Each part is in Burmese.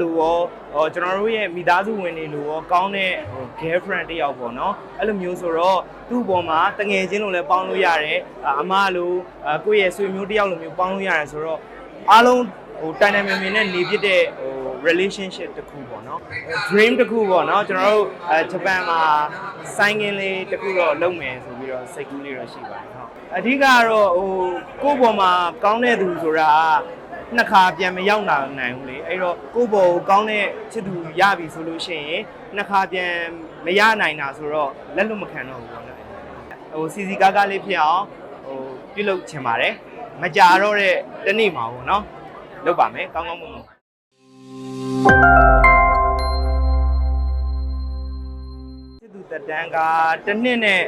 လိုရောဟိုကျွန်တော်တို့ရဲ့မိသားစုဝင်တွေလိုရောကောင်းတဲ့ဟို girlfriend တစ်ယောက်ပေါ့နော်အဲ့လိုမျိုးဆိုတော့သူ့ဘောမှာတငယ်ချင်းလိုလည်းပေါင်းလို့ရတယ်အမလိုအကိုယ့်ရဲ့ဆွေမျိုးတစ်ယောက်လိုမျိုးပေါင်းလို့ရတယ်ဆိုတော့အားလုံးဟိုတိုင်တိုင်မြင်မြင်နဲ့နေပြတဲ့ဟို relationship တစ်ခုပေါ့နော် dream တစ်ခုပေါ့နော်ကျွန်တော်တို့အဲဂျပန်မှာစိုင်းကင်းလေးတစ်ခုတော့လုပ်မယ်ဆိုပြီးတော့စိတ်ကူးလေးတော့ရှိပါတယ်ဟုတ်အဓိကကတော့ဟိုကိုယ့်ဘောမှာကောင်းတဲ့သူဆိုတာ နှစ်ခါပြန်မရောက်လာနိုင်ဘူးလေအဲ့တော့ကိုယ့်ဘောကိုကောင်းတဲ့ချစ်သူရပြီဆိုလို့ရှိရင်နှစ်ခါပြန်မရနိုင်တာဆိုတော့လက်လွတ်မခံတော့ဘူးပေါ့နော်ဟိုစီစီကားကားလေးဖြစ်အောင်ဟိုပြုလုပ်ချင်ပါတယ်မကြတော့တဲ့တနေ့မှာပေါ့နော်လုပ်ပါမယ်ကောင်းကောင်းမွန်မွန်စစ်သူတက်တန်းကတစ်နှစ်နဲ့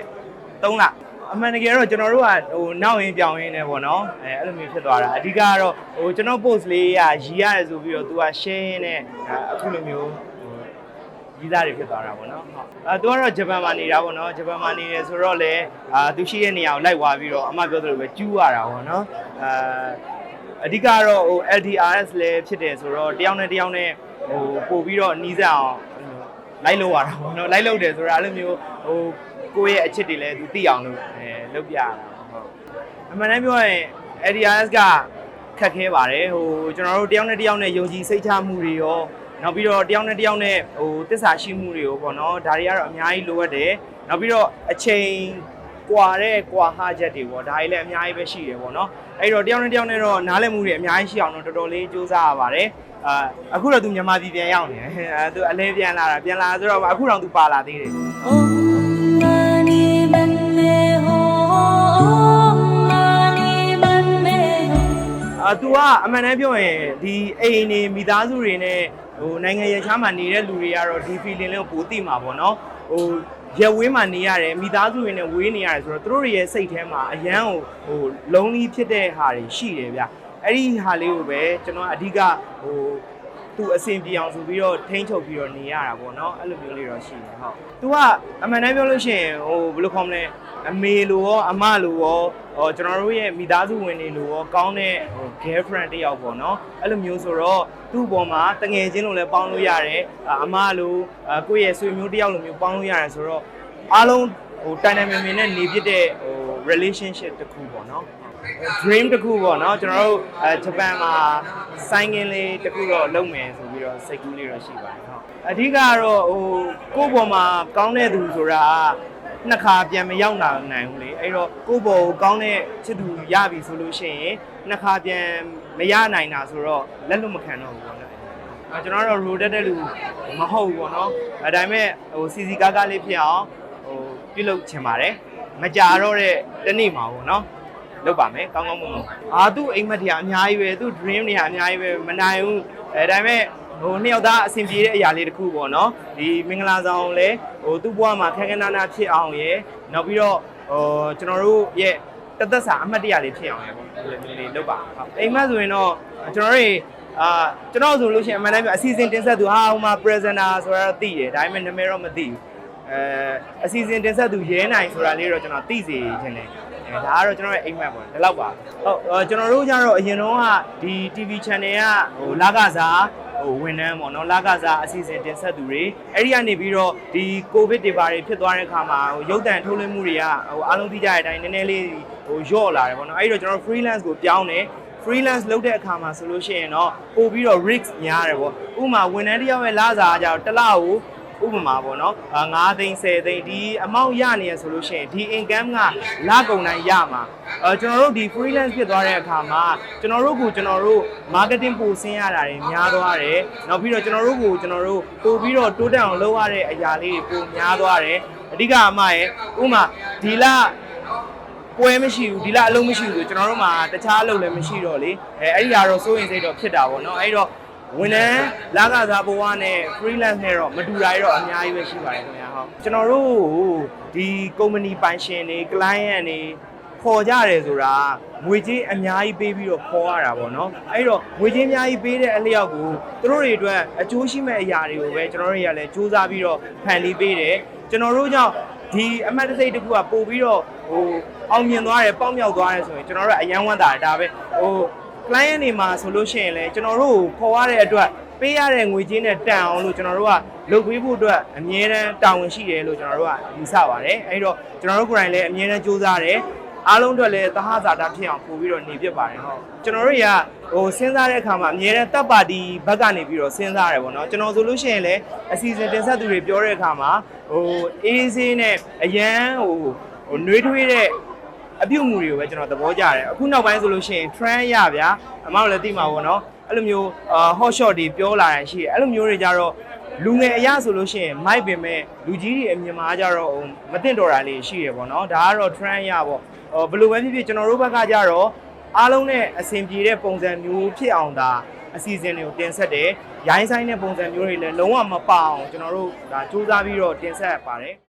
3လ အမှန်တကယ်တော့ကျွန်တော်တို့ကဟိုနောက်ရင်ပြောင်းရင်းနေပေါ့နော်အဲအဲ့လိုမျိုးဖြစ်သွားတာအဓိကကတော့ဟိုကျွန်တော် post လေးကရီရတယ်ဆိုပြီးတော့ तू က share ရင်းနဲ့အခုလိုမျိုးဟိုကြီးသားတွေဖြစ်သွားတာပေါ့နော်ဟုတ်အဲသူကတော့ဂျပန်မှာနေတာပေါ့နော်ဂျပန်မှာနေတယ်ဆိုတော့လေအာသူရှိတဲ့နေရာကိုလိုက်သွားပြီးတော့အမပြောသလိုပဲကျူးရတာပေါ့နော်အာအဓိကတော့ဟို LDRS လည်းဖြစ်တယ်ဆိုတော့တယောက်နဲ့တယောက်နဲ့ဟိုပို့ပြီးတော့နီးစပ်အောင်လိုက်လို့ရတာပေါ့နော်လိုက်လို့တယ်ဆိုတာအဲ့လိုမျိုးဟို ကိုယ့်ရဲ့အချစ်တွေလည်းသူသိအောင်လို့အဲလုပ်ပြရတာဟုတ်အမှန်တမ်းပြောရင် LDRS ကခက်ခဲပါတယ်ဟိုကျွန်တော်တို့တယောက်နဲ့တယောက်နဲ့ယုံကြည်စိတ်ချမှုတွေရောနောက်ပြီးတော့တယောက်နဲ့တယောက်နဲ့ဟိုတစ္ဆာရှိမှုတွေကိုပေါ့နော်ဒါတွေကတော့အများကြီးလိုအပ်တယ်နောက်ပြီးတော့အချိန်ကွာတဲ့ကွာဟာချက်တွေပေါ့ဒါတွေလည်းအများကြီးပဲရှိတယ်ပေါ့နော်အဲ့တော့တယောက်နဲ့တယောက်နဲ့တော့နားလည်မှုတွေအများကြီးရှိအောင်တော့တော်တော်လေးစူးစမ်းရပါတယ်အာအခုတော့သူမြန်မာပြည်ပြန်ရောက်နေတယ်အဲသူအလဲပြန်လာတာပြန်လာဆိုတော့အခုတော့သူပါလာသေးတယ် အာ तू ကအမှန်တမ်းပြောရင်ဒီအိမ်နေမိသားစုတွေနဲ့ဟိုနိုင်ငံရခြားမှာနေတဲ့လူတွေကတော့ဒီ feeling လေးကိုပိုသိမှာပေါ့နော်ဟိုရက်ဝေးမှာနေရတယ်မိသားစုတွေနဲ့ဝေးနေရတယ်ဆိုတော့သူတို့တွေရဲ့စိတ်ထဲမှာအရန်ကိုဟိုလုံးလီဖြစ်တဲ့ဟာတွေရှိတယ်ဗျအဲ့ဒီဟာလေးကိုပဲကျွန်တော်ကအဓိကဟိုသူအဆင်ပြေအောင်ဆိုပြီးတော့ထိန်းချုပ်ပြီးတော့နေရတာပေါ့နော်အဲ့လိုမျိုးလေးတော့ရှိတယ်ဟုတ်။ तू ကအမှန်တမ်းပြောလို့ရှိရင်ဟိုဘယ်လိုခေါ်မလဲအမေလိုရောအမလိုရော ဟိုကျွန်တော်တို့ရဲ့မိသားစုဝင်တွေလိုရောကောင်းတဲ့ဟို girlfriend တစ်ယောက်ပေါ့နော်အဲ့လိုမျိုးဆိုတော့သူ့ဘောမှာတငယ်ချင်းလိုလည်းပေါင်းလို့ရတယ်အမလိုအကိုယ့်ရဲ့ဆွေမျိုးတစ်ယောက်လိုမျိုးပေါင်းလို့ရတယ်ဆိုတော့အားလုံးဟိုတိုင်တိုင်မြင်မြင်နဲ့နေပြတဲ့ဟို relationship တစ်ခုပေါ့နော် dream တစ်ခုပေါ့နော်ကျွန်တော်တို့အဲဂျပန်မှာစိုင်းကင်းလေးတစ်ခုတော့လုပ်မယ်ဆိုပြီးတော့စိတ်ကူးလေးတော့ရှိပါတယ်ဟုတ်အဓိကကတော့ဟိုကိုယ့်ဘောမှာကောင်းတဲ့သူဆိုတာ နှစ်ခါပြန်မရောက်လာနိုင်ဘူးလေအဲ့တော့ကိုယ့်ဘောကိုကောင်းတဲ့ချစ်သူရပြီဆိုလို့ရှိရင်နှစ်ခါပြန်မရနိုင်တာဆိုတော့လက်လွတ်မခံတော့ဘူးပေါ့နော်အဲကျွန်တော်တို့ road တက်တဲ့လူမဟုတ်ဘူးပေါ့နော်အဲဒါပေမဲ့ဟိုစီစီကားကားလေးဖြစ်အောင်ဟိုပြုလုပ်ချင်ပါတယ်မကြတော့တဲ့တနေ့မှာပေါ့နော်လုပ်ပါမယ်ကောင်းကောင်းမွန်မွန်အာသူ့အိမ်မက်တွေကအများကြီးပဲသူ့ dream တွေကအများကြီးပဲမနိုင်ဘူးအဲဒါပေမဲ့ ဟိုနှစ်ယောက်သားအဆင်ပြေတဲ့အရာလေးတစ်ခုပေါ့နော်ဒီမင်္ဂလာဆောင်လည်းဟိုသူ့ဘဝမှာခက်ခဲနာနာဖြစ်အောင်ရယ်နောက်ပြီးတော့ဟိုကျွန်တော်တို့ရဲ့တသက်စာအမှတ်တရလေးဖြစ်အောင်ရယ်ပေါ့ဒီလိုလေးလုပ်ပါဟုတ်အိမ်မက်ဆိုရင်တော့ကျွန်တော်တို့အာကျွန်တော်ဆိုလို့ရှိရင်အမှန်တမ်းပြောအစီအစဉ်တင်ဆက်သူဟာဟိုမှာ presenter ဆိုတာတော့သိတယ်ဒါပေမဲ့နာမည်တော့မသိဘူးအဲအစီအစဉ်တင်ဆက်သူရဲနိုင်ဆိုတာလေးတော့ကျွန်တော်သိစေချင်တယ်အဲဒါကတော့ကျွန်တော်ရဲ့အိမ်မက်ပေါ့ဒီလောက်ပါဟုတ်အော်ကျွန်တော်တို့ကျတော့အရင်တော့ကဒီ TV channel ကဟိုလာကစား ဟိုဝန်ထမ်းပေါ့နော်လာကစားအစီအစဉ်တင်ဆက်သူတွေအဲ့ဒီကနေပြီးတော့ဒီကိုဗစ်တွေဘာတွေဖြစ်သွားတဲ့အခါမှာဟိုရုပ်တံထုတ်လွှင့်မှုတွေကဟိုအားလုံးသိကြတဲ့အတိုင်းနည်းနည်းလေးဟိုယော့လာတယ်ပေါ့နော်အဲ့ဒီတော့ကျွန်တော် freelance ကိုပြောင်းတယ် freelance လုပ်တဲ့အခါမှာဆိုလို့ရှိရင်တော့ပို့ပြီးတော့ risk များတယ်ပေါ့ဥပမာဝန်ထမ်းတစ်ယောက်ရဲ့လစာကကြတော့တစ်လကို ဥပမာပေါ့နော်အာ9သိန်း10သိန်းဒီအမောင့်ရနေရဆိုလို့ရှိရင်ဒီ income ကလကုန်တိုင်းရမှာအဲကျွန်တော်တို့ဒီ freelance ဖြစ်သွားတဲ့အခါမှာကျွန်တော်တို့ကကျွန်တော်တို့ marketing ပို့ဆင်းရတာတွေများသွားတယ်နောက်ပြီးတော့ကျွန်တော်တို့ကိုကျွန်တော်တို့ပို့ပြီးတော့တိုးတက်အောင်လုပ်ရတဲ့အရာလေးတွေပိုများသွားတယ်အဓိကအမရဲ့ဥပမာဒီလပွဲမရှိဘူးဒီလအလုံးမရှိဘူးဆိုကျွန်တော်တို့မှာတခြားအလုပ်လည်းမရှိတော့လေအဲအဲ့ဒီကတော့စိုးရင်စိတ်တော့ဖြစ်တာပေါ့နော်အဲ့တော့ ဝန်ထမ်းလာကစားဘဝနဲ့ freelance နဲ့တော့မတူတာတွေတော့အများကြီးပဲရှိပါတယ်ခင်ဗျာဟုတ်ကျွန်တော်တို့ဒီ company ပိုင်ရှင်တွေ client တွေခေါ်ကြတယ်ဆိုတာငွေကြေးအများကြီးပေးပြီးတော့ခေါ်ရတာပေါ့နော်အဲ့တော့ငွေကြေးအများကြီးပေးတဲ့အလျောက်ကိုသူတို့တွေအတွက်အကျိုးရှိမဲ့အရာတွေကိုပဲကျွန်တော်တို့တွေကလည်းစူးစမ်းပြီးတော့ဖန်တီးပေးတယ်ကျွန်တော်တို့ကြောင့်ဒီအမှတ်တစိတ်တစ်ခုကပို့ပြီးတော့ဟိုအောင်မြင်သွားတယ်ပေါက်မြောက်သွားတယ်ဆိုရင်ကျွန်တော်တို့ကအယမ်းဝမ်းသာတယ်ဒါပဲဟို client တွေမှာဆိုလို့ရှိရင်လည်းကျွန်တော်တို့ကိုခေါ်ရတဲ့အတွက်ပေးရတဲ့ငွေကြေးနဲ့တန်အောင်လို့ကျွန်တော်တို့ကလုပ်ပေးဖို့အတွက်အမြဲတမ်းတာဝန်ရှိတယ်လို့ကျွန်တော်တို့ကယူဆပါတယ်အဲဒီတော့ကျွန်တော်တို့ကိုယ်တိုင်လည်းအမြဲတမ်းစူးစမ်းတယ်အားလုံးအတွက်လည်းသဟဇာတာဖြစ်အောင်ပို့ပြီးတော့နေပြပါတယ်ဟုတ်ကျွန်တော်တို့ကဟိုစဉ်းစားတဲ့အခါမှာအမြဲတမ်းတပ်ပါတီဘက်ကနေပြီးတော့စဉ်းစားရတယ်ပေါ့နော်ကျွန်တော်ဆိုလို့ရှိရင်လည်းအစီအစဉ်တင်ဆက်သူတွေပြောတဲ့အခါမှာဟိုအေးဆေးနဲ့အရန်ဟိုဟိုနှွေးထွေးတဲ့ အပြုတ်မှုတွေကိုပဲကျွန်တော်သဘောကျတယ်အခုနောက်ပိုင်းဆိုလို့ရှိရင် trend ရဗျာအမောက်လည်းသိမှာပေါ့နော်အဲ့လိုမျိုးအာ hot shot တွေပြောလာရရှိတယ်အဲ့လိုမျိုးတွေကြတော့လူငယ်အရာဆိုလို့ရှိရင်မိုက်ပင်မဲ့လူကြီးတွေအမြင်မှာကြတော့ဟိုမတင်တော်တာလေးရှိတယ်ပေါ့နော်ဒါကတော့ trend ရပေါ့ဟိုဘယ်လိုပဲဖြစ်ဖြစ်ကျွန်တော်တို့ဘက်ကကြတော့အားလုံးနဲ့အဆင်ပြေတဲ့ပုံစံမျိုးဖြစ်အောင်ဒါအစီအစဉ်တွေကိုတင်ဆက်တယ်ရိုင်းဆိုင်တဲ့ပုံစံမျိုးတွေလည်းလုံးဝမပအောင်ကျွန်တော်တို့ဒါစူးစမ်းပြီးတော့တင်ဆက်ပါတယ်